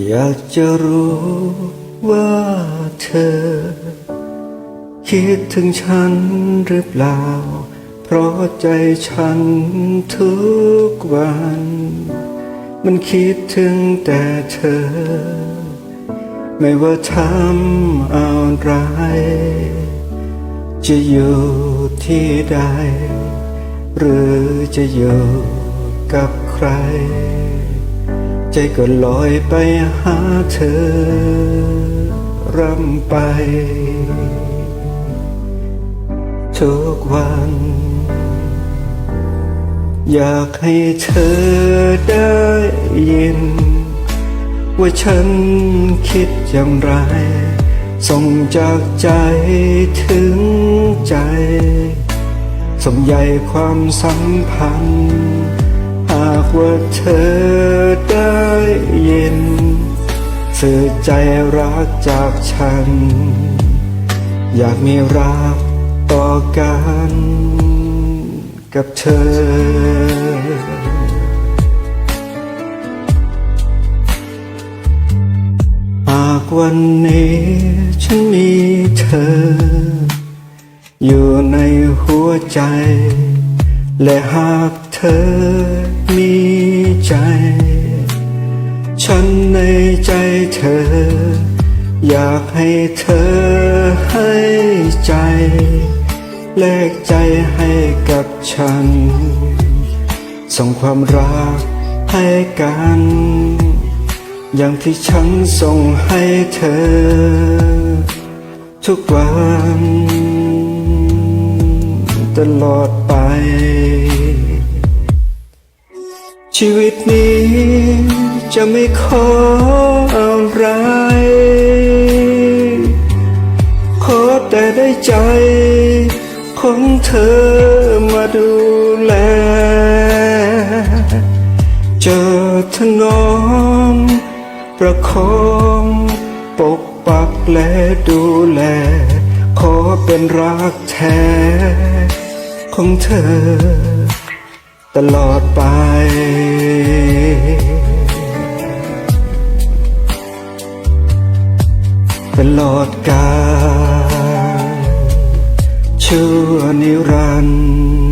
อยากจะรู้ว่าเธอ คิดถึงฉันหรือเปล่า เพราะใจฉันทุกวัน มันคิดถึงแต่เธอ ไม่ว่าทำอะไรจะอยู่ที่ใด หรือจะอยู่กับใคร ใจก็ลอยไปหาเธอ ร่ำไป ทุกวัน อยากให้เธอได้ยิน ว่าฉันคิดอย่างไร ส่งจากใจถึงใจสมใยความสัมพันธ์ หากว่าเธอ สื่อใจรักจากฉัน อยากมีรักต่อกันกับเธอหากวันนี้ฉันมีเธอ อยู่ในหัวใจ และหากเธอมีใจ ฉันในใจเธอ อยากให้เธอให้ใจ แลกใจให้กับฉัน ส่งความรักให้กัน อย่างที่ฉันส่งให้เธอ ทุกวันตลอดไป ชีวิตนี้ จะไม่ขออะไร ขอแต่ได้ใจของเธอมาดูแล เจอถนอมประคองปกปักและดูแล ขอเป็นรักแท้ของเธอ ตลอดไป ตลอดกาลชั่วนิรันดร์